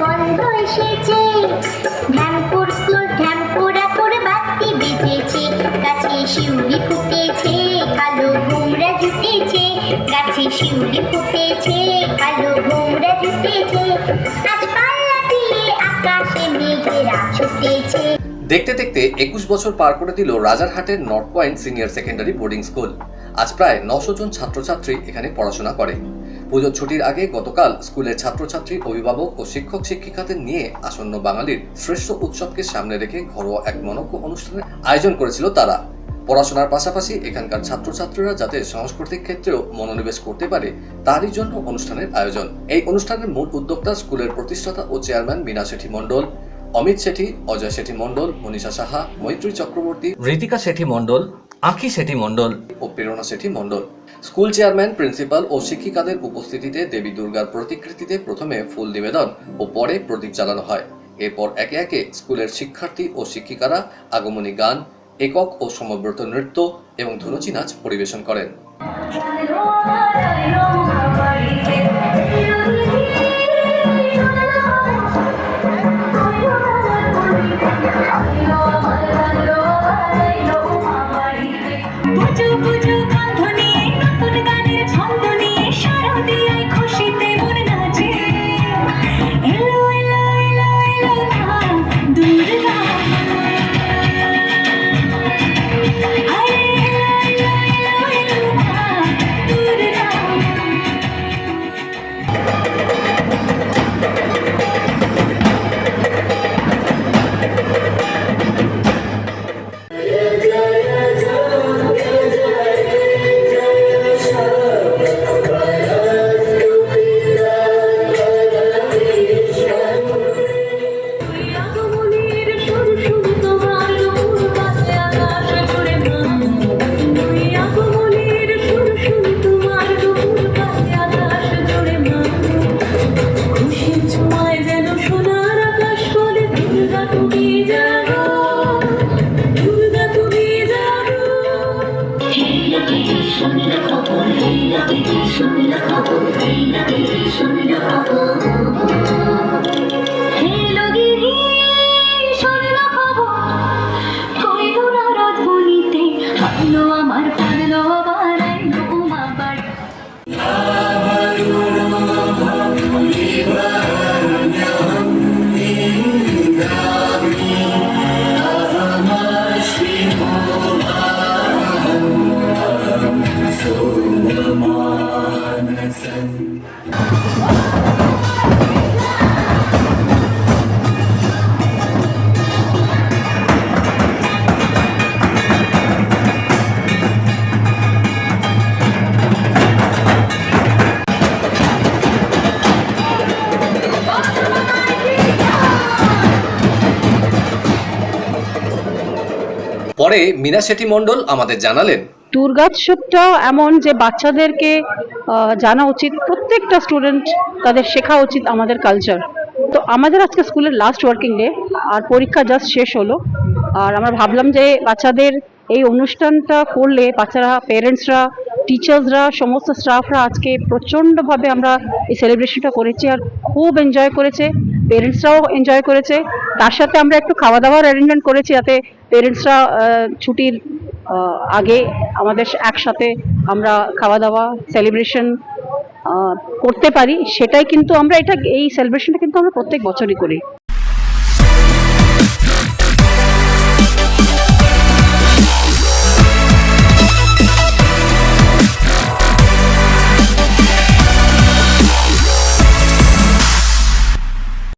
গন্ধ এসেছে স্কুল করে বাতি বেজেছে। গাছে শিউলি ফুটেছে, কালো ভোমরা জুটেছে। গাছে শিউলি ফুটেছে, কালো ভোমরা জুটেছে। আজ পাল্লা দিয়ে আকাশে মেঘেরা ছুটেছে। দেখতে দেখতে একুশ বছর পার করে দিল রাজারহাটের North Point senior secondary boarding school. আজ প্রায় নশো জন ছাত্রছাত্রী এখানে পড়াশোনা করে। পুজোর ছুটির আগে গতকাল স্কুলের ছাত্রছাত্রী অভিভাবক ও শিক্ষক শিক্ষিকাদের নিয়ে আসন্ন বাঙালির শ্রেষ্ঠ উৎসবকে সামনে রেখে ঘরোয়া এক মনজ্ঞ অনুষ্ঠানের আয়োজন করেছিল তারা। পড়াশোনার পাশাপাশি এখানকার ছাত্রছাত্রীরা যাতে সাংস্কৃতিক ক্ষেত্রেও মনোনিবেশ করতে পারে তারই জন্য অনুষ্ঠানের আয়োজন। এই অনুষ্ঠানের মূল উদ্যোক্তা স্কুলের প্রতিষ্ঠাতা ও চেয়ারম্যান মীনা শেঠি মণ্ডল অমিত শেঠি অজয় শেঠি মণ্ডল মনীষা সাহা মৈত্রী চক্রবর্তী ঋতিকা শেঠি মণ্ডল আখি শেঠি মণ্ডল ও Prerna Sethi Mondal. School chairman, principal ও শিক্ষিকাদের উপস্থিতিতে দেবী দুর্গার প্রতিকৃতিতে প্রথমে ফুল নিবেদন ও পরে প্রদীপ জ্বালানো হয়। এরপর একে একে স্কুলের শিক্ষার্থী ও শিক্ষিকারা আগমনী গান, একক ও সমব্রত নৃত্য এবং ধনুচি নাচ পরিবেশন করেন। হেলো পরে মীনা শেঠি মণ্ডল আমাদের জানালেন। দুর্গোৎসবটা এমন যে বাচ্চাদেরকে জানা উচিত, প্রত্যেকটা স্টুডেন্ট তাদের শেখা উচিত আমাদের কালচার তো আমাদের আজকে স্কুলের লাস্ট ওয়ার্কিং ডে আর পরীক্ষা জাস্ট শেষ হলো। আর আমরা ভাবলাম যে বাচ্চাদের এই অনুষ্ঠানটা করলে বাচ্চারা পেরেন্টসরা টিচার্সরা সমস্ত স্টাফরা আজকে প্রচণ্ডভাবে আমরা এই সেলিব্রেশনটা করেছি আর খুব এনজয় করেছে। পেরেন্টসরাও এনজয় করেছে। তার সাথে আমরা একটু খাওয়া দাওয়ার অ্যারেঞ্জমেন্ট করেছি যাতে পেরেন্টসরা ছুটির আগে আমাদের একসাথে আমরা খাওয়া দাওয়া সেলিব্রেশন করতে পারি। সেটাই কিন্তু আমরা, এটা, এই সেলিব্রেশনটা কিন্তু আমরা প্রত্যেক বছরই করি।